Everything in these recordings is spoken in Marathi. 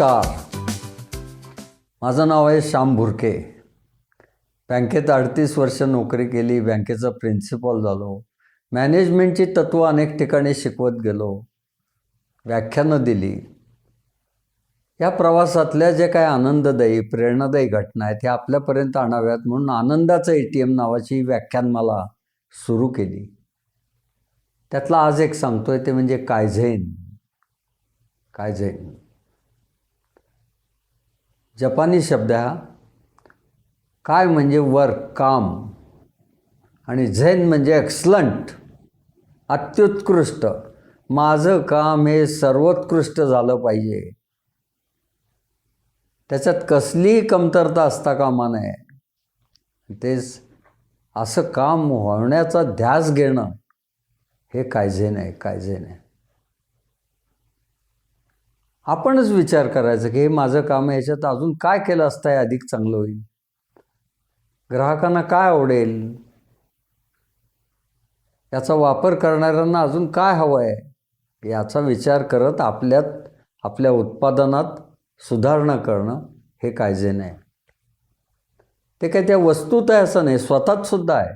नमस्कार. माझं नाव आहे श्याम भुरके. बँकेत अडतीस वर्ष नोकरी केली बँकेचा प्रिन्सिपॉल झालो. मॅनेजमेंटची तत्त्व अनेक ठिकाणी शिकवत गेलो. व्याख्यानं दिली. या प्रवासातल्या जे काय आनंददायी प्रेरणादायी घटना आहेत ह्या आपल्यापर्यंत आणाव्यात म्हणून आनंदाचं ए टी एम नावाची व्याख्यानमाला सुरू केली. त्यातला आज एक सांगतोय ते म्हणजे कायझेन. कायझेन. जपानी शब्द हा काय म्हणजे वर्क काम. आणि झेन म्हणजे एक्सलंट अत्युत्कृष्ट. माझं काम हे सर्वोत्कृष्ट झालं पाहिजे. त्याच्यात कसलीही कमतरता असता कामा नये. तेच असं काम होण्याचा ध्यास घेणं हे कायझेन आहे कायझेन आहे आपणच विचार करायचा की हे माझं काम याच्यात अजून काय केलं असतं हे अधिक चांगलं होईल? ग्राहकांना काय आवडेल? याचा वापर करणाऱ्यांना अजून काय हवं आहे? याचा विचार करत आपल्यात आपल्या उत्पादनात सुधारणा करणं हे कायझेन आहे ते काय त्या वस्तूत आहे असं नाही स्वतःत सुद्धा आहे.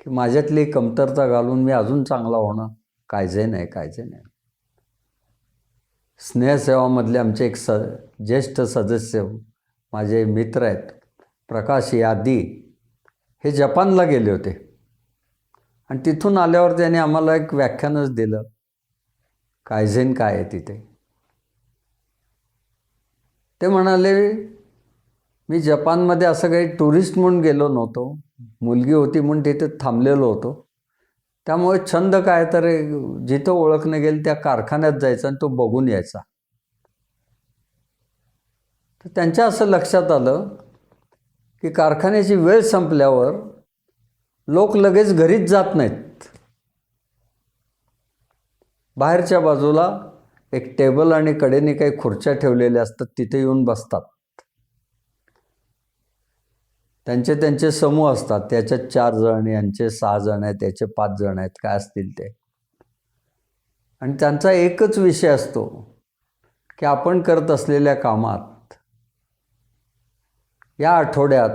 की माझ्यातली कमतरता घालून मी अजून चांगला होणं काळजे नाही कायजे नाही. स्नेहसेवामधले आमचे एक स ज्येष्ठ सदस्य माझे मित्र आहेत प्रकाश यादी हे जपानला गेले होते. आणि तिथून आल्यावर त्याने आम्हाला एक व्याख्यानच दिलं कायझेन काय आहे तिथे. ते म्हणाले मी जपानमध्ये असं काही टुरिस्ट म्हणून गेलो नव्हतो. मुलगी होती म्हणून तिथे थांबलेलो होतो. त्यामुळे छंद काय तर जिथं ओळखणं गेलं त्या कारखान्यात जायचा आणि तो बघून यायचा. तर त्यांच्या असं लक्षात आलं की कारखान्याची वेळ संपल्यावर लोक लगेच घरीच जात नाहीत. बाहेरच्या बाजूला एक टेबल आणि कडेने काही खुर्च्या ठेवलेल्या असतात तिथे येऊन बसतात. त्यांचे त्यांचे समूह असतात. त्याच्यात चार जण यांचे सहा जण आहेत त्याचे पाच जण आहेत. काय असतील ते? आणि त्यांचा एकच विषय असतो की आपण करत असलेल्या कामात या आठवड्यात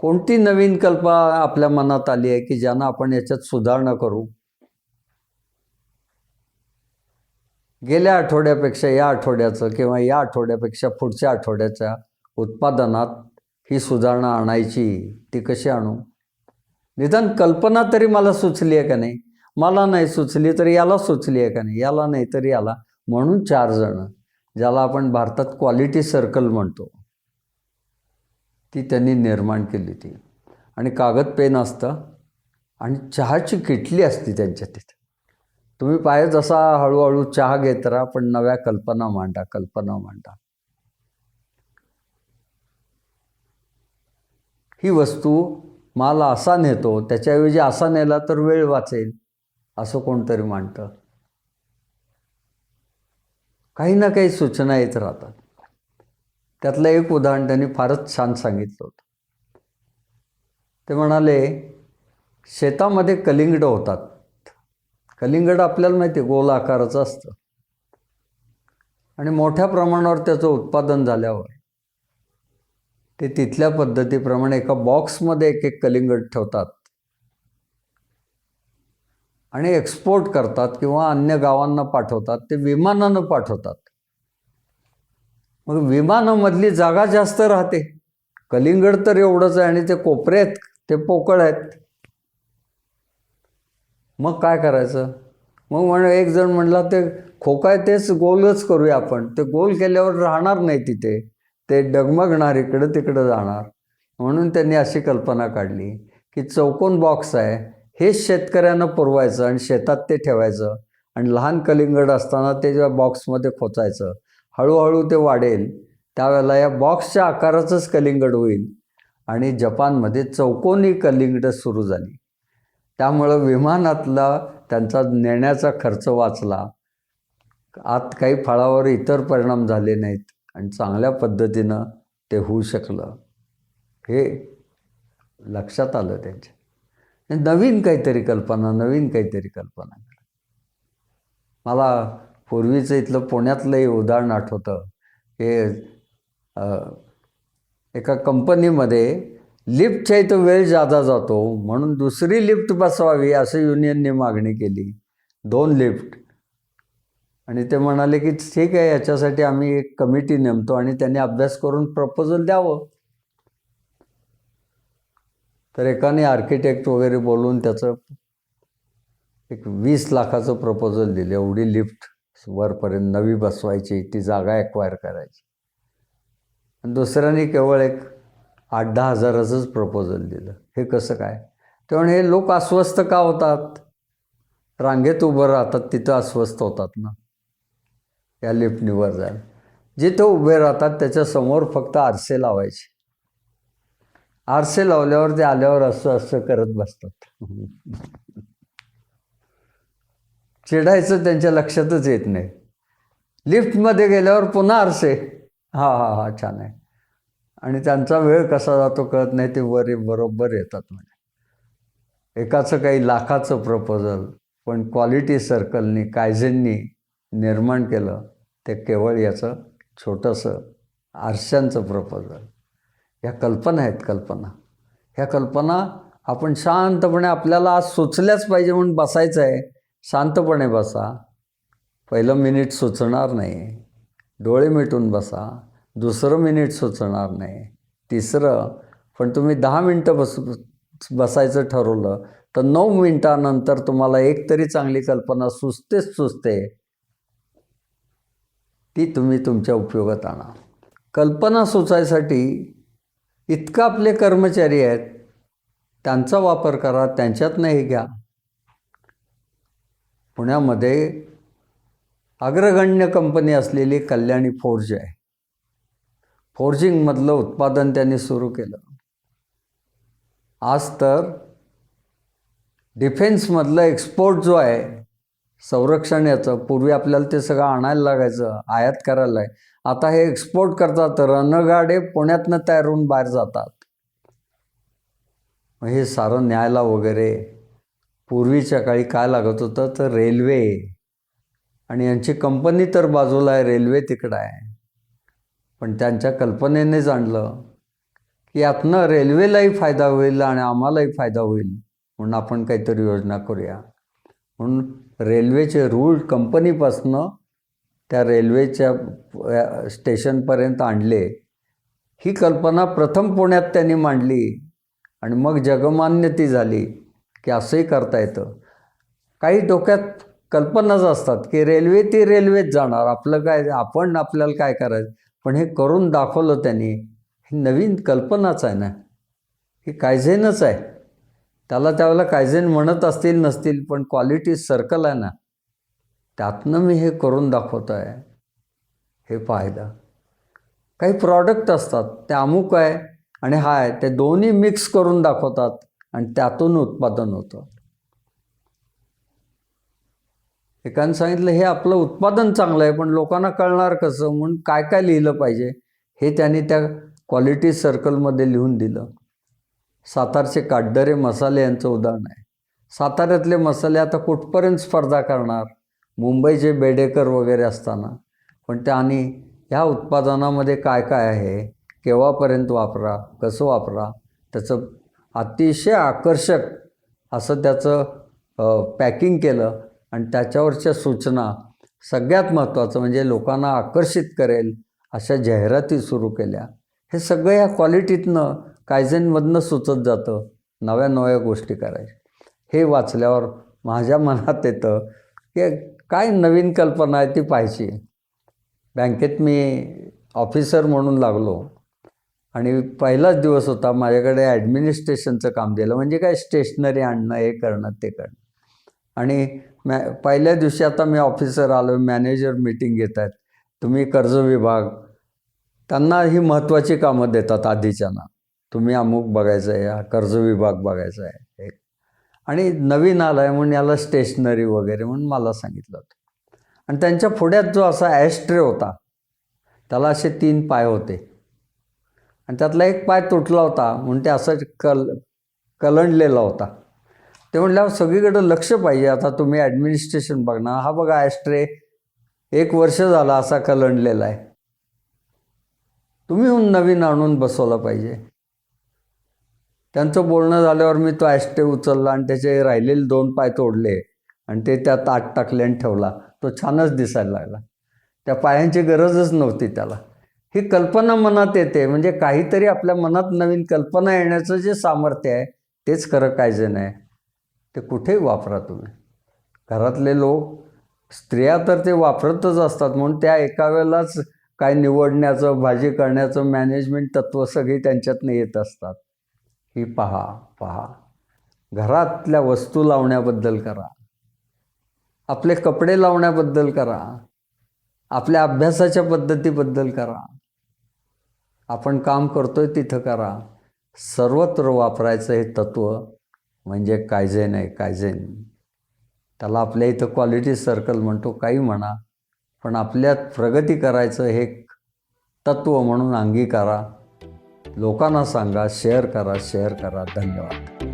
कोणती नवीन कल्पना आपल्या मनात आली आहे की ज्यांना आपण याच्यात सुधारणा करू? गेल्या आठवड्यापेक्षा या आठवड्याचं किंवा या आठवड्यापेक्षा पुढच्या आठवड्याच्या उत्पादनात ही सुधारणा आणायची ती कशी आणू? निदान कल्पना तरी मला सुचली आहे का नाही? मला नाही सुचली तर याला सुचली आहे का नाही? याला नाही तर याला. म्हणून चार जण ज्याला आपण भारतात क्वालिटी सर्कल म्हणतो ती त्यांनी निर्माण केली ती. आणि कागद पेन असतं आणि चहाची किटली असती त्यांच्या तिथं. तुम्ही पाहिजे जसा हळूहळू चहा घेत राहा पण नव्या कल्पना मांडा कल्पना मांडा. ही वस्तू माल असा नेतो त्याच्याऐवजी असा नेला तर वेळ वाचेल असं कोणतरी मांडतं. काही ना काही सूचना येत राहतात. त्यातलं एक उदाहरण त्यांनी फारच छान सांगितलं होतं. ते म्हणाले शेतामध्ये कलिंगड होतात. कलिंगड आपल्याला माहिती आहे गोल आकाराचं असतं. आणि मोठ्या प्रमाणावर त्याचं उत्पादन झाल्यावर ते तिथल्या पद्धतीप्रमाणे एका बॉक्समध्ये एक एक कलिंगड ठेवतात. आणि एक्सपोर्ट करतात किंवा अन्य गावांना पाठवतात ते विमानानं पाठवतात. मग विमानामधली जागा जास्त राहते. कलिंगड तर एवढंच आहे आणि ते कोपरे आहेत ते पोकळ आहेत. मग काय करायचं? मग म्हण एक जण म्हणला ते खोकाय तेच गोलच करूया आपण. ते गोल केल्यावर राहणार नाही तिथे. ते डगमगणार इकडं तिकडं जाणार. म्हणून त्यांनी अशी कल्पना काढली की चौकोन बॉक्स आहे हेच शेतकऱ्यांना पुरवायचं आणि शेतात ते ठेवायचं आणि लहान कलिंगड असताना ते ज्या बॉक्समध्ये खोचायचं हळूहळू ते वाढेल त्यावेळेला या बॉक्सच्या आकाराचंच कलिंगड होईल आणि जपानमध्ये चौकोनी कलिंगड सुरू झाली. त्यामुळं विमानातला त्यांचा नेण्याचा खर्च वाचला. आत काही फळावर इतर परिणाम झाले नाहीत. आणि चांगल्या पद्धतीनं ते होऊ शकलं हे लक्षात आलं त्यांच्या. नवीन काहीतरी कल्पना नवीन काहीतरी कल्पना. मला पूर्वीचं इथलं पुण्यातलंही उदाहरण आठवतं हे एका कंपनीमध्ये लिफ्टच्या इथं वेळ जादा जातो म्हणून दुसरी लिफ्ट बसवावी असं युनियनने मागणी केली. दोन लिफ्ट. आणि ते म्हणाले की ठीक आहे याच्यासाठी आम्ही एक कमिटी नेमतो आणि त्यांनी अभ्यास करून प्रपोजल द्यावं. तर एकाने आर्किटेक्ट वगैरे बोलून त्याचं एक वीस लाखाचं प्रपोजल दिलं. एवढी लिफ्ट वरपर्यंत नवी बसवायची ती जागा ॲक्वायर करायची. आणि दुसऱ्याने केवळ एक आठ दहा हजाराचंच प्रपोजल दिलं. हे कसं काय? तेव्हा हे लोक अस्वस्थ का होतात? रांगेत उभं राहतात तिथं अस्वस्थ होतात ना. या लिफ्टनीवर जायला जिथं उभे राहतात त्याच्यासमोर फक्त आरसे लावायचे. आरसे लावल्यावर ते आल्यावर असं असं करत बसतात. चिडायचं त्यांच्या लक्षातच येत नाही. लिफ्टमध्ये गेल्यावर पुन्हा आरसे. हा हा हा छान आहे. आणि त्यांचा वेळ कसा जातो कळत नाही ते वर बरोबर येतात म्हणजे. एकाचं काही लाखाचं प्रपोजल पण क्वालिटी सर्कलनी कायझेननी निर्माण केलं ते केवळ याचं छोटंसं आरशांचं प्रपोजल. ह्या कल्पना आहेत कल्पना. ह्या कल्पना आपण शांतपणे आपल्याला आज सुचल्याच पाहिजे म्हणून बसायचं आहे. शांतपणे बसा. पहिलं मिनिट सुचणार नाही. डोळे मिटून बसा. दुसरं मिनिट सुचणार नाही. तिसरं पण तुम्ही दहा मिनटं बस बसायचं ठरवलं तर नऊ मिनटानंतर तुम्हाला एक तरी चांगली कल्पना सुचतेच सुचते. ती तुम्ही तुमच्या उपयोगात आणा. कल्पना सुचायसाठी इतकं आपले कर्मचारी आहेत त्यांचा वापर करा त्यांच्यातनं हे घ्या. पुण्यामध्ये अग्रगण्य कंपनी असलेली कल्याणी फोर्ज आहे. फोर्जिंगमधलं उत्पादन त्यांनी सुरू केलं. आज तर डिफेन्समधलं एक्सपोर्ट जो आहे संरक्षण याचं पूर्वी आपल्याला ते सगळं आणायला लागायचं आयात करायला आहे आता हे एक्सपोर्ट करतात रणगाडे पुण्यातनं तयार होऊन बाहेर जातात. हे सारं न्यायला वगैरे पूर्वीच्या काळी काय लागत होतं? तर रेल्वे. आणि यांची कंपनी तर बाजूला आहे रेल्वे तिकडं आहे. पण त्यांच्या कल्पनेने जाणलं की यातनं रेल्वेलाही फायदा होईल आणि आम्हालाही फायदा होईल म्हणून आपण काहीतरी योजना करूया. म्हणून रेल्वेचे रूळ कंपनीपासनं त्या रेल्वेच्या स्टेशनपर्यंत आणले. ही कल्पना प्रथम पुण्यात त्यांनी मांडली आणि मग जगमान्य ती झाली की असंही करता येतं. काही डोक्यात कल्पनाच असतात की रेल्वे ती रेल्वेत जाणार. आपलं काय आपण आपल्याला काय करायचं? पण हे करून दाखवलं त्यांनी. ही नवीन कल्पनाच आहे ना. ही कायझेनच आहे. त्याला त्यावेळेला कायझेन म्हणत असतील नसतील पण क्वालिटी सर्कल आहे ना त्यातनं मी हे करून दाखवतो आहे. हे पाहिलं. काही प्रॉडक्ट असतात ते अमुक आहे आणि हा आहे. ते दोन्ही मिक्स करून दाखवतात आणि त्यातून उत्पादन होतं. एकानं सांगितलं हे आपलं उत्पादन चांगलं आहे पण लोकांना कळणार कसं? म्हणून काय काय लिहिलं पाहिजे? हे त्यांनी त्या क्वालिटी सर्कलमध्ये लिहून दिलं. सातारचे काटदरे मसाले यांचं उदाहरण आहे. साताऱ्यातले मसाले आता कुठपर्यंत स्पर्धा करणार? मुंबईचे बेडेकर वगैरे असताना. पण त्यांनी ह्या उत्पादनामध्ये काय काय आहे? केव्हापर्यंत वापरा? कसं वापरा? त्याचं अतिशय आकर्षक असं त्याचं पॅकिंग केलं आणि त्याच्यावरच्या सूचना सगळ्यात महत्त्वाचं म्हणजे लोकांना आकर्षित करेल अशा जाहिराती सुरू केल्या. हे सगळं या क्वालिटीतनं कायझेनमधनं सुचत जातं नव्या नव्या गोष्टी करायच्या. हे वाचल्यावर माझ्या मनात येतं की काय नवीन कल्पना आहे ती पाहिजे बँकेत मी ऑफिसर म्हणून लागलो आणि पहिलाच दिवस होता माझ्याकडे ॲडमिनिस्ट्रेशनचं काम दिलं म्हणजे काय स्टेशनरी आणणं हे करणं ते करणं. आणि मॅ पहिल्या दिवशी आता मी ऑफिसर आलो मॅनेजर मीटिंग घेत आहेत. तुम्ही कर्ज विभाग त्यांना ही महत्त्वाची कामं देतात आधीच्यांना. तुम्ही अमुक बघायचं आहे हा कर्ज विभाग बघायचा आहे एक आणि नवीन आला आहे म्हणून याला स्टेशनरी वगैरे म्हणून मला सांगितलं होतं. आणि त्यांच्या पुढ्यात जो असा ॲस्ट्रे होता त्याला असे तीन पाय होते. आणि त्यातला एक पाय तुटला होता म्हणून ते असं कल कलंडलेला होता. ते म्हटल्यावर सगळीकडं लक्ष पाहिजे. आता तुम्ही ॲडमिनिस्ट्रेशन बघणार. हा बघा ॲस्ट्रे एक वर्ष झाला असा कलंडलेला आहे. तुम्ही नवीन आणून बसवला पाहिजे. त्यांचं बोलणं झाल्यावर मी तो ॲस्टे उचलला आणि त्याचे राहिलेले दोन पाय तोडले आणि ते त्यात आत टाकले आणि ठेवला. तो छानच दिसायला लागला. त्या पायांची गरजच नव्हती त्याला. ही कल्पना मनात येते. म्हणजे काहीतरी आपल्या मनात नवीन कल्पना येण्याचं जे सामर्थ्य आहे तेच खरं कायजन आहे. ते कुठेही वापरा तुम्ही. घरातले लोक स्त्रिया तर ते वापरतच असतात. म्हणून त्या एका वेळेलाच काय निवडण्याचं भाजी करण्याचं मॅनेजमेंट तत्त्व सगळी त्यांच्यातनं येत असतात. ही पहा पहा. घरातल्या वस्तू लावण्याबद्दल करा. आपले कपडे लावण्याबद्दल करा. आपल्या अभ्यासाच्या पद्धतीबद्दल करा. आपण काम करतोय तिथं करा. सर्वत्र वापरायचं हे तत्त्व म्हणजे कायझेन आहे कायझेन त्याला आपल्या इथं क्वालिटी सर्कल म्हणतो काही म्हणा. पण आपल्यात प्रगती करायचं हे तत्त्व म्हणून अंगीकारा. लोकांना सांगा शेअर करा शेअर करा. धन्यवाद.